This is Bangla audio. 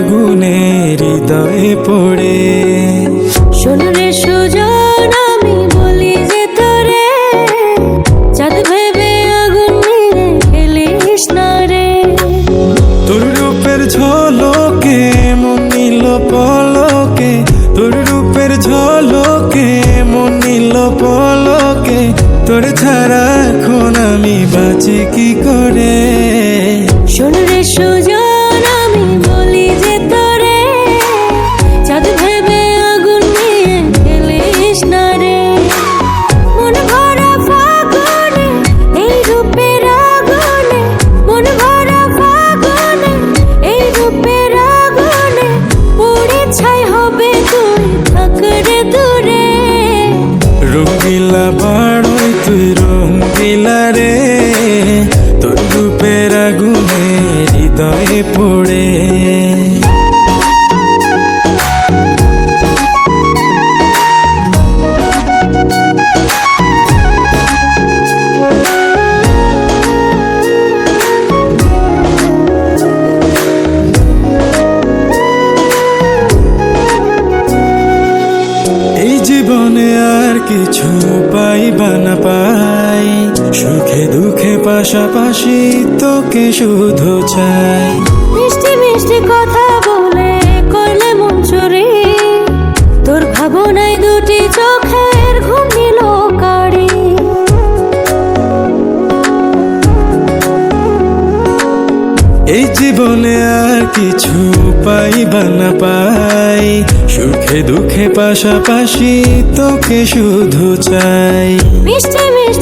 আগুনে হৃদয়ে পড়ে। শোন রে সুজন আমি বলি যে তোরে চাঁদ ভেবে আগুন খেলিস না রে। তোর রূপের ঝলকে মন নিল পলকে। তোর রূপের ঝলকে মন নিল পলকে। তোর ছাড়া এখন আমি বাঁচি কি করে? শোন হৃদয়ে পড়ে। এই জীবনে আর কিছু পাইবা না পাই পাশাপাশি তোকে শুধু চাই। মিষ্টি মিষ্টি কথা বলে করলে মন চুরি। তোর ভাবনায় দুটি চোখের ঘুম নিল কারি এই জীবনে আর কিছু পাইবা না পাই সুখে দুঃখে পাশাপাশি তোকে শুধু চাই। মিষ্টি মিষ্টি